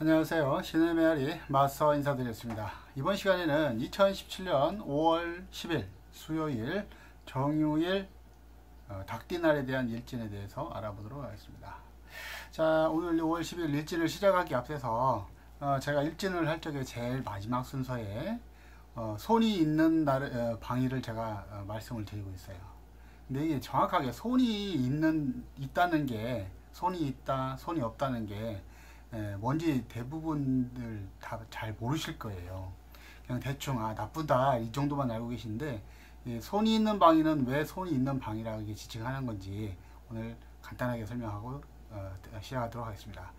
안녕하세요. 신의 메아리 마스터 인사드렸습니다. 이번 시간에는 2017년 5월 10일 수요일 정유일 어, 닭띠날에 대한 일진에 대해서 알아보도록 하겠습니다. 자 오늘 5월 10일 일진을 시작하기 앞서서 어, 제가 일진을 할 적에 제일 마지막 순서에 어, 손이 있는 날, 어, 방위를 제가 어, 말씀을 드리고 있어요. 근데 이게 정확하게 손이 있는 있다는 게 손이 있다, 손이 없다는 게 에, 뭔지 대부분들 다 잘 모르실 거예요. 그냥 대충 아 나쁘다 이 정도만 알고 계신데 예, 손이 있는 방위는 왜 손이 있는 방이라고 지칭하는 건지 오늘 간단하게 설명하고 어, 시작하도록 하겠습니다.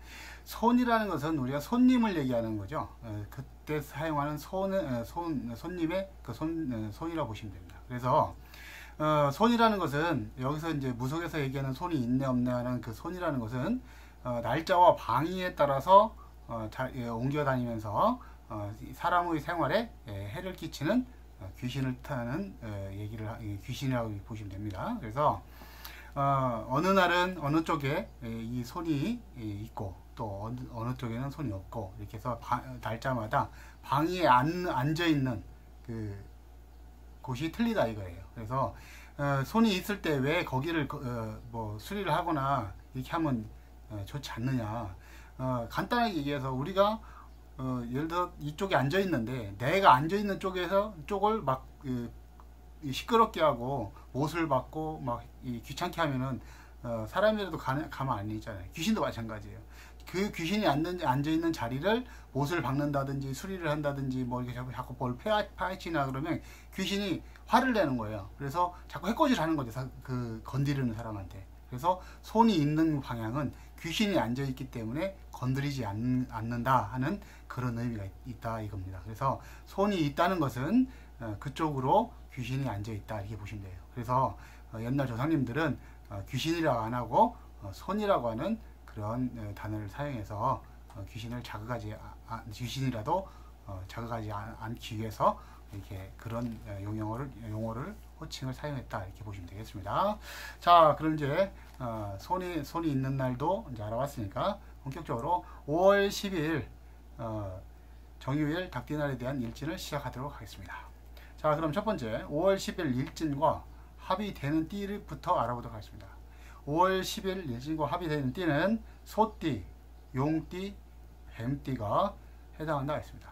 손이라는 것은 우리가 손님을 얘기하는 거죠. 어, 그때 사용하는 손은 어, 손 손님의 그 손, 어, 손이라고 보시면 됩니다. 그래서 어, 손이라는 것은 여기서 이제 무속에서 얘기하는 손이 있네 없네 하는 그 손이라는 것은 어, 날짜와 방위에 따라서 어, 자, 예, 옮겨 다니면서 어, 사람의 생활에 예, 해를 끼치는 어, 귀신을 뜻하는 어, 얘기를 귀신이라고 보시면 됩니다. 그래서 어, 느 날은 어느 쪽에 예, 이 손이 예, 있고 또 어느, 어느 쪽에는 손이 없고 이렇게 해서 바, 날짜마다 방위에 안, 앉아 있는 그 곳이 틀리다 이거예요. 그래서 어, 손이 있을 때 왜 거기를 어, 뭐 수리를 하거나 이렇게 하면 어, 좋지 않느냐. 어, 간단하게 얘기해서 우리가 어, 예를 들어 이쪽에 앉아 있는데 내가 앉아 있는 쪽에서 쪽을 막 그, 시끄럽게 하고 못을 받고 막 귀찮게 하면은 어, 사람이라도 가만, 가만 안 있잖아요. 귀신도 마찬가지예요. 그 귀신이 앉는, 앉아있는 자리를 못을 박는다든지 수리를 한다든지 뭐 이렇게 자꾸, 자꾸 뭘 파헤치나 그러면 귀신이 화를 내는 거예요. 그래서 자꾸 해코지를 하는 거죠. 사, 그 건드리는 사람한테. 그래서 손이 있는 방향은 귀신이 앉아 있기 때문에 건드리지 않, 는다 하는 그런 의미가 있, 다 이겁니다. 그래서 손이 있다는 것은 어, 그쪽으로 귀신이 앉아 있다 이렇게 보시면 돼요. 그래서 어, 옛날 조상님들은 어, 귀신이라고 안 하고 손이라고 하는 그런 단어를 사용해서 귀신을 자극하지 아, 귀신이라도 자극하지 않기 위해서 이렇게 그런 용어를 용어를 호칭을 사용했다 이렇게 보시면 되겠습니다. 자, 그럼 이제 어, 손이 손이 있는 날도 이제 알아봤으니까 본격적으로 5월 10일 어, 정유일 닭띠날에 대한 일진을 시작하도록 하겠습니다. 자, 그럼 첫 번째 5월 10일 일진과 합의되는 띠부터 알아보도록 하겠습니다. 5월 10일 일진과 합의되는 띠는 소띠, 용띠, 뱀띠가 해당한다 했습니다.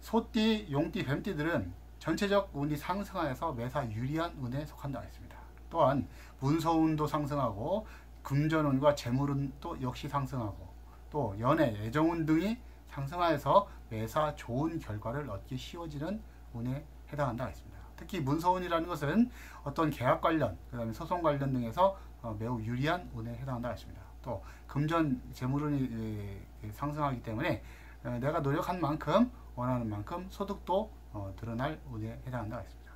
소띠, 용띠, 뱀띠들은 전체적 운이 상승하여서 매사 유리한 운에 속한다 했습니다. 또한 문서운도 상승하고 금전운과 재물운도 역시 상승하고 또 연애, 애정운 등이 상승하여서 매사 좋은 결과를 얻기 쉬워지는 운에 해당한다 했습니다. 특히 문서운이라는 것은 어떤 계약 관련, 그 다음에 소송 관련 등에서 어, 매우 유리한 운에 해당한다 했습니다. 또 금전 재물운이 상승하기 때문에 어, 내가 노력한 만큼 원하는 만큼 소득도 어, 드러날 운에 해당한다 했습니다.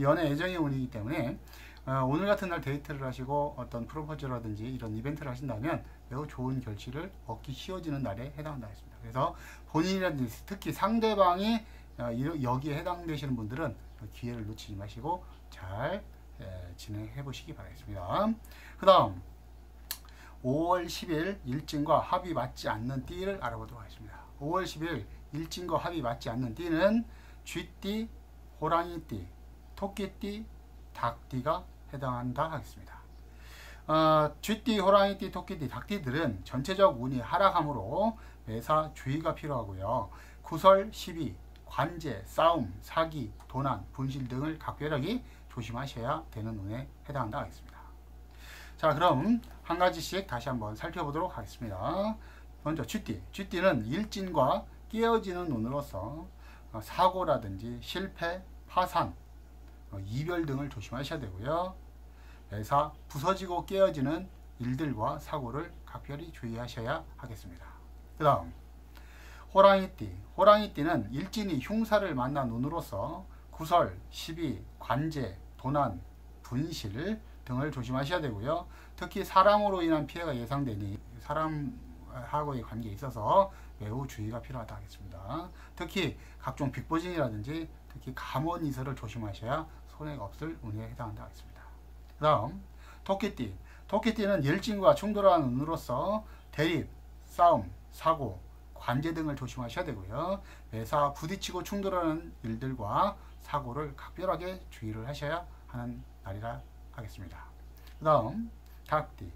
연애 애정의 운이기 때문에 어, 오늘 같은 날 데이트를 하시고 어떤 프로포즈라든지 이런 이벤트를 하신다면 매우 좋은 결실을 얻기 쉬워지는 날에 해당한다 했습니다. 그래서 본인이라든지 특히 상대방이 어, 여기에 해당되시는 분들은 기회를 놓치지 마시고 잘 에, 진행해 보시기 바라겠습니다. 그 다음 5월 10일 일진과 합이 맞지 않는 띠를 알아보도록 하겠습니다. 5월 10일 일진과 합이 맞지 않는 띠는 쥐띠, 호랑이띠, 토끼띠, 닭띠가 해당한다 하겠습니다. 어, 쥐띠, 호랑이띠, 토끼띠, 닭띠들은 전체적 운이 하락하므로 매사 주의가 필요하고요. 구설, 시비, 관제, 싸움, 사기, 도난, 분실 등을 각별하게 조심하셔야 되는 운에 해당한다 하겠습니다. 자 그럼 한 가지씩 다시 한번 살펴보도록 하겠습니다. 먼저 쥐띠. 쥐띠는 일진과 깨어지는 운으로서 어, 사고라든지 실패, 파산, 어, 이별 등을 조심하셔야 되고요. 매사 부서지고 깨어지는 일들과 사고를 각별히 주의하셔야 하겠습니다. 그 다음 호랑이띠 호랑이띠는 일진이 흉사를 만난 운으로서 구설, 시비, 관제, 도난, 분실 등을 조심하셔야 되고요. 특히 사람으로 인한 피해가 예상되니 사람하고의 관계에 있어서 매우 주의가 필요하다 하겠습니다. 특히 각종 빅보진이라든지 특히 감원 이설을 조심하셔야 손해가 없을 운에 해당한다 하겠습니다. 그 다음 토끼띠 토끼띠는 열진과 충돌하는 운으로서 대립, 싸움, 사고, 관제 등을 조심하셔야 되고요. 매사 부딪히고 충돌하는 일들과 사고를 각별하게 주의를 하셔야 하는 날이라 하겠습니다. 그 다음 닭띠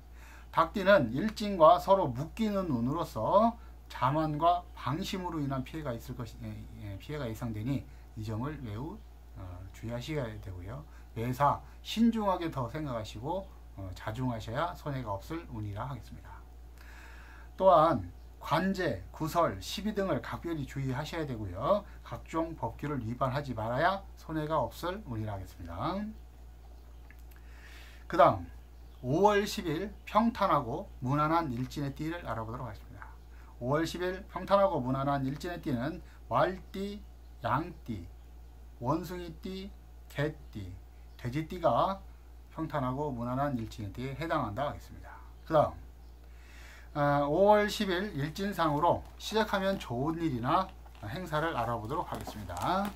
닭띠는 일진과 서로 묶이는 운으로서 자만과 방심으로 인한 피해가 있을 것이 예, 예, 피해가 예상되니 이 점을 매우 어, 주의하셔야 되고요. 매사 신중하게 더 생각하시고 어, 자중하셔야 손해가 없을 운이라 하겠습니다. 또한 관제, 구설, 시비 등을 각별히 주의하셔야 되고요. 각종 법규를 위반하지 말아야 손해가 없을 운이라 하겠습니다. 그 다음 5월 10일 평탄하고 무난한 일진의 띠를 알아보도록 하겠습니다. 5월 10일 평탄하고 무난한 일진의 띠는 말띠, 양띠, 원숭이띠, 개띠, 돼지띠가 평탄하고 무난한 일진의 띠에 해당한다 하겠습니다. 그 다음 5월 10일 일진상으로 시작하면 좋은 일이나 행사를 알아보도록 하겠습니다.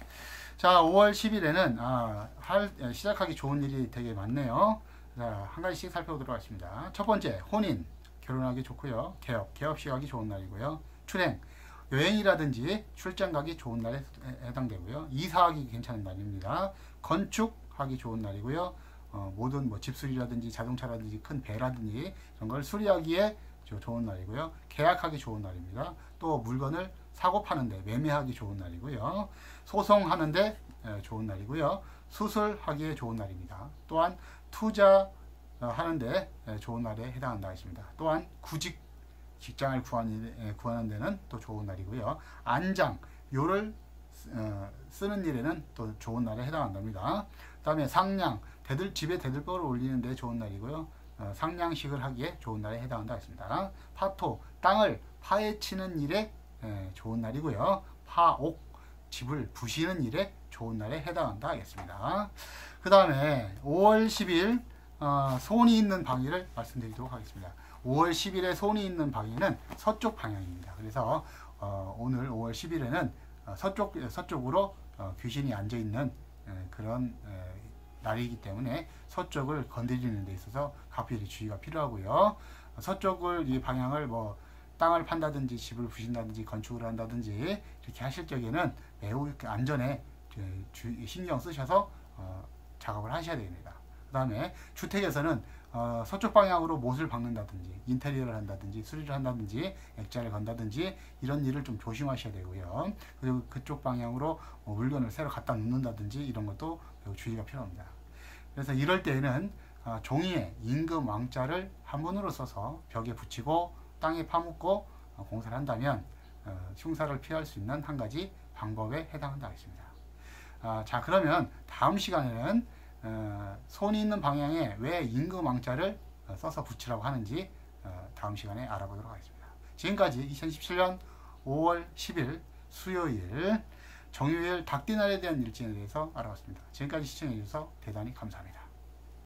자, 5월 10일에는 아, 할, 시작하기 좋은 일이 되게 많네요. 자, 한 가지씩 살펴보도록 하겠습니다. 첫 번째, 혼인, 결혼하기 좋고요. 개업, 개업식 하기 좋은 날이고요. 출행, 여행이라든지 출장 가기 좋은 날에 해당되고요. 이사하기 괜찮은 날입니다. 건축하기 좋은 날이고요. 어, 모든 뭐 집수리라든지 자동차라든지 큰 배라든지 이런 걸 수리하기에 좋은 날이고요. 계약하기 좋은 날입니다. 또 물건을 사고 파는데 매매하기 좋은 날이고요. 소송하는데 좋은 날이고요. 수술하기에 좋은 날입니다. 또한 투자 하는데 좋은 날에 해당한다 했습니다. 또한 구직 직장을 구하는, 구하는 데는 또 좋은 날이고요. 안장, 요를 어, 쓰는 일에는 또 좋은 날에 해당한답니다. 그 다음에 상냥, 대들, 집에 대들보를 올리는데 좋은 날이고요. 어, 상냥식을 하기에 좋은 날에 해당한다 했습니다. 파토, 땅을 파헤치는 일에 에, 좋은 날이고요. 파옥, 집을 부시는 일에 좋은 날에 해당한다 하겠습니다. 그 다음에 5월 10일 어, 손이 있는 방위를 말씀드리도록 하겠습니다. 5월 10일에 손이 있는 방위는 서쪽 방향입니다. 그래서 어, 오늘 5월 10일에는 어, 서쪽, 서쪽으로 어, 귀신이 앉아있는 그런 날이기 때문에 서쪽을 건드리는 데 있어서 각별히 주의가 필요하고요. 서쪽을 이 방향을 뭐 땅을 판다든지 집을 부신다든지 건축을 한다든지 이렇게 하실 적에는 매우 안전에 신경 쓰셔서 어, 작업을 하셔야 됩니다. 그 다음에 주택에서는 어, 서쪽 방향으로 못을 박는다든지 인테리어를 한다든지 수리를 한다든지 액자를 건다든지 이런 일을 좀 조심하셔야 되고요. 그리고 그쪽 방향으로 뭐 물건을 새로 갖다 놓는다든지 이런 것도 매우 주의가 필요합니다. 그래서 이럴 때에는 어, 종이에 임금 왕자를 한문으로 써서 벽에 붙이고 땅에 파묻고 어, 공사를 한다면 어, 흉사를 피할 수 있는 한 가지 방법에 해당한다 하겠습니다. 아, 자 그러면 다음 시간에는 어, 손이 있는 방향에 왜 임금왕자를 어, 써서 붙이라고 하는지 어, 다음 시간에 알아보도록 하겠습니다. 지금까지 2017년 5월 10일 수요일 정유일 닭띠날에 대한 일진에 대해서 알아봤습니다. 지금까지 시청해 주셔서 대단히 감사합니다.